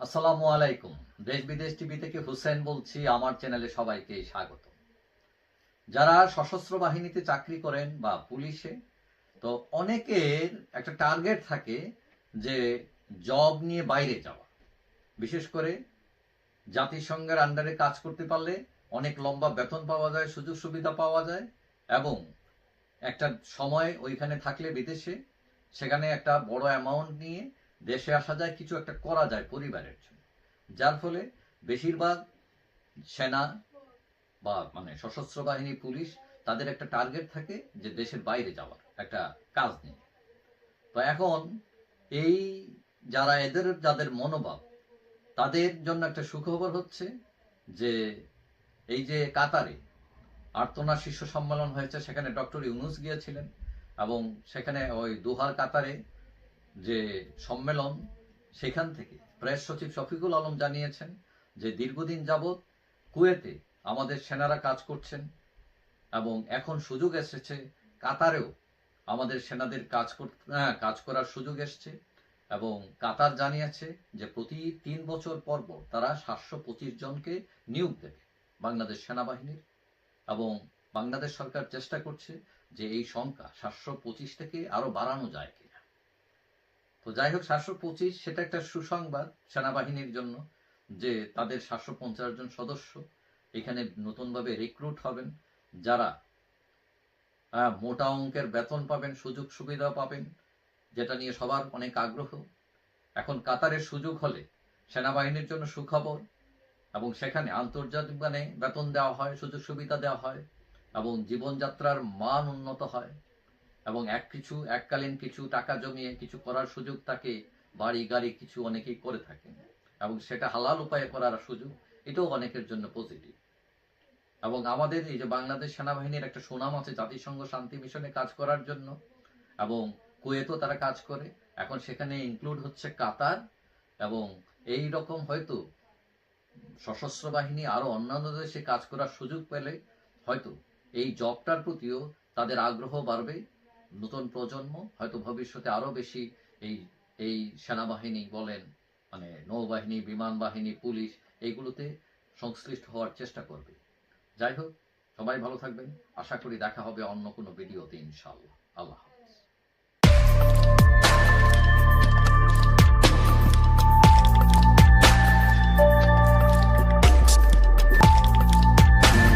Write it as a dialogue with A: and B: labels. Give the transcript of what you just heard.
A: আসসালামু আলাইকুম। দেশ বিদেশ টিভি থেকে হুসেন বলছি, আমার চ্যানেলে সবাইকে স্বাগত। যারা সশস্ত্র বাহিনীতে চাকরি করেন বা পুলিশে, তো অনেকের একটা টার্গেট থাকে যে জব নিয়ে বাইরে যাওয়া। বিশেষ করে জাতিসংঘের আন্ডারে কাজ করতে পারলে অনেক লম্বা বেতন পাওয়া যায়, সুযোগ সুবিধা পাওয়া যায়, এবং একটা সময় ওইখানে থাকলে বিদেশে, সেখানে একটা বড় অ্যামাউন্ট নিয়ে দেশে আসা যায়, কিছু একটা করা যায় পরিবারের জন্য। যার ফলে বেশিরভাগ সেনা বা মানে সশস্ত্র বাহিনী, পুলিশ তাদের একটা টার্গেট থাকে যে দেশের বাইরে যাওয়ার, একটা কাজ নিয়ে। তো এখন এই যারা এদের, যাদের মনোভাব, তাদের জন্য একটা সুখবর হচ্ছে যে এই যে কাতারে আর্তনা শীর্ষ সম্মেলন হয়েছে, সেখানে ডক্টর ইউনুস গিয়েছিলেন এবং সেখানে ওই দুহার কাতারে যে সম্মেলন সেখান থেকে প্রেস সচিব শফিকুল আলম জানিয়েছেন যে দীর্ঘদিন যাবৎ কুয়েতে আমাদের সেনারা কাজ করছেন এবং এখন সুযোগ এসেছে কাতারেও আমাদের সেনাদের কাজ হ্যাঁ, কাজ করার সুযোগ এসছে এবং কাতার জানিয়েছে যে প্রতি তিন বছর পর পর তারা সাতশো পঁচিশ জনকে নিয়োগ দেবে বাংলাদেশ সেনাবাহিনীর এবং বাংলাদেশ সরকার চেষ্টা করছে যে এই সংখ্যা সাতশো পঁচিশ থেকে আরও বাড়ানো যায় কিনা। তো যাই হোক, সাতশো পঁচিশ সেটা একটা সুসংবাদ সেনাবাহিনীর জন্য যে তাদের সাতশো পঞ্চাশ জন সদস্য এখানে নতুনভাবে রিক্রুট হবেন, যারা মোটা অঙ্কের বেতন পাবেন, সুযোগ সুবিধা পাবেন, যেটা নিয়ে সবার অনেক আগ্রহ। এখন কাতারের সুযোগ হলে সেনাবাহিনীর জন্য সুখবর, এবং সেখানে আন্তর্জাতিক মানে বেতন দেওয়া হয়, সুযোগ সুবিধা দেওয়া হয়, এবং জীবনযাত্রার মান উন্নত হয়। এবং এক কিছু, এককালীন কিছু টাকা জমিয়ে, কিছু করার সুযোগ থাকে বাড়ি, গাড়ি কিছু অনেকেই করে থাকেন। এবং সেটা হালাল উপায়ে করার সুযোগ, এটাও অনেকের জন্য পজিটিভ এবং আমাদের এই যে বাংলাদেশ সেনাবাহিনীর একটা সুনাম আছে জাতিসংঘ শান্তি মিশনে কাজ করার জন্য, এবং কুয়েতও তারা কাজ করে। এখন সেখানে ইনক্লুড হচ্ছে কাতার, এবং এই রকম হয়তো সশস্ত্র বাহিনী আরও অন্যান্য দেশে কাজ করার সুযোগ পেলে হয়তো এই জবটার প্রতিও তাদের আগ্রহ বাড়বে। নতুন প্রজন্ম, হয়তো ভবিষ্যতে আরও বেশি এই এই সেনাবাহিনী বলেন মানে নৌবাহিনী বিমান বাহিনী পুলিশ, এইগুলোতে সংশ্লিষ্ট হওয়ার চেষ্টা করবে। যাই হোক, সবাই ভালো থাকবেন। আশা করি দেখা হবে অন্য কোনো ভিডিওতে ইনশাআল্লাহ। আল্লাহ।